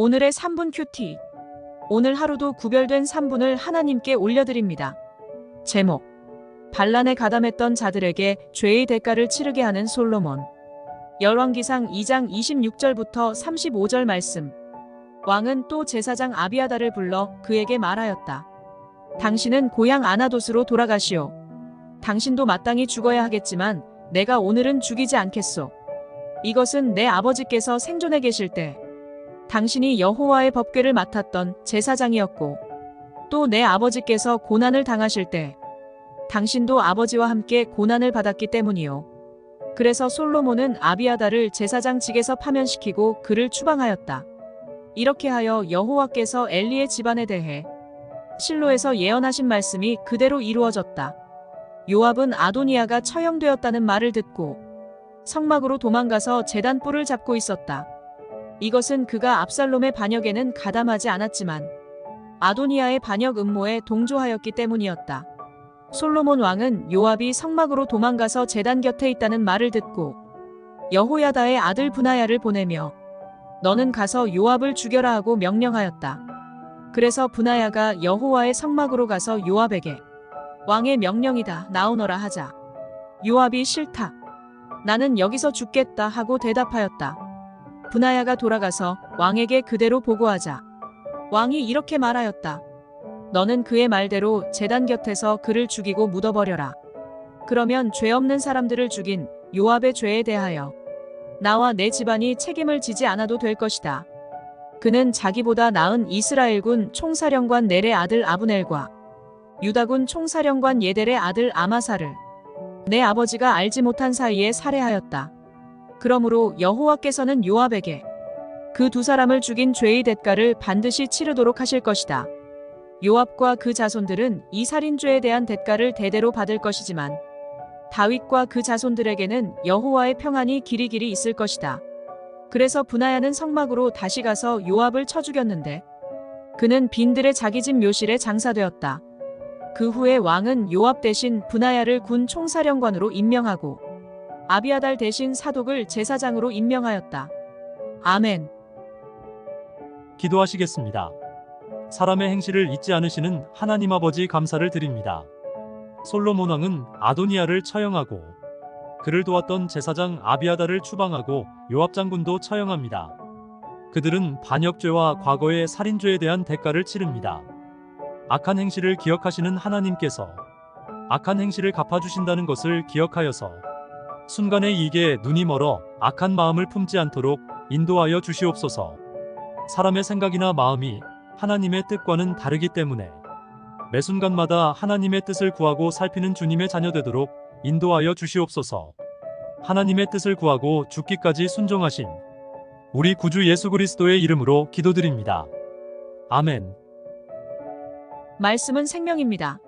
오늘의 3분 큐티. 오늘 하루도 구별된 3분을 하나님께 올려드립니다. 제목. 반란에 가담했던 자들에게 죄의 대가를 치르게 하는 솔로몬. 열왕기상 2장 26절부터 35절 말씀. 왕은 또 제사장 아비아다를 불러 그에게 말하였다. 당신은 고향 아나돗으로 돌아가시오. 당신도 마땅히 죽어야 하겠지만 내가 오늘은 죽이지 않겠소. 이것은 내 아버지께서 생존해 계실 때 당신이 여호와의 법궤를 맡았던 제사장이었고 또 내 아버지께서 고난을 당하실 때 당신도 아버지와 함께 고난을 받았기 때문이요. 그래서 솔로몬은 아비아다를 제사장직에서 파면시키고 그를 추방하였다. 이렇게 하여 여호와께서 엘리의 집안에 대해 실로에서 예언하신 말씀이 그대로 이루어졌다. 요압은 아도니아가 처형되었다는 말을 듣고 성막으로 도망가서 재단 뿔을 잡고 있었다. 이것은 그가 압살롬의 반역에는 가담하지 않았지만 아도니아의 반역 음모에 동조하였기 때문이었다. 솔로몬 왕은 요압이 성막으로 도망가서 재단 곁에 있다는 말을 듣고 여호야다의 아들 분하야를 보내며 너는 가서 요압을 죽여라 하고 명령하였다. 그래서 분하야가 여호와의 성막으로 가서 요압에게 왕의 명령이다 나오너라 하자. 요압이 싫다. 나는 여기서 죽겠다 하고 대답하였다. 분하야가 돌아가서 왕에게 그대로 보고하자. 왕이 이렇게 말하였다. 너는 그의 말대로 재단 곁에서 그를 죽이고 묻어버려라. 그러면 죄 없는 사람들을 죽인 요압의 죄에 대하여 나와 내 집안이 책임을 지지 않아도 될 것이다. 그는 자기보다 나은 이스라엘군 총사령관 넬의 아들 아브넬과 유다군 총사령관 예델의 아들 아마사를 내 아버지가 알지 못한 사이에 살해하였다. 그러므로 여호와께서는 요압에게 그 두 사람을 죽인 죄의 대가를 반드시 치르도록 하실 것이다. 요압과 그 자손들은 이 살인죄에 대한 대가를 대대로 받을 것이지만 다윗과 그 자손들에게는 여호와의 평안이 길이길이 있을 것이다. 그래서 분하야는 성막으로 다시 가서 요압을 쳐 죽였는데 그는 빈들의 자기 집 묘실에 장사되었다. 그 후에 왕은 요압 대신 분하야를 군 총사령관으로 임명하고 아비아달 대신 사독을 제사장으로 임명하였다. 아멘. 기도하시겠습니다. 사람의 행실을 잊지 않으시는 하나님 아버지 감사를 드립니다. 솔로몬 왕은 아도니아를 처형하고 그를 도왔던 제사장 아비아다를 추방하고 요압 장군도 처형합니다. 그들은 반역죄와 과거의 살인죄에 대한 대가를 치릅니다. 악한 행실을 기억하시는 하나님께서 악한 행실을 갚아주신다는 것을 기억하여서 순간의 이익에 눈이 멀어 악한 마음을 품지 않도록 인도하여 주시옵소서. 사람의 생각이나 마음이 하나님의 뜻과는 다르기 때문에 매 순간마다 하나님의 뜻을 구하고 살피는 주님의 자녀 되도록 인도하여 주시옵소서. 하나님의 뜻을 구하고 죽기까지 순종하신 우리 구주 예수 그리스도의 이름으로 기도드립니다. 아멘. 말씀은 생명입니다.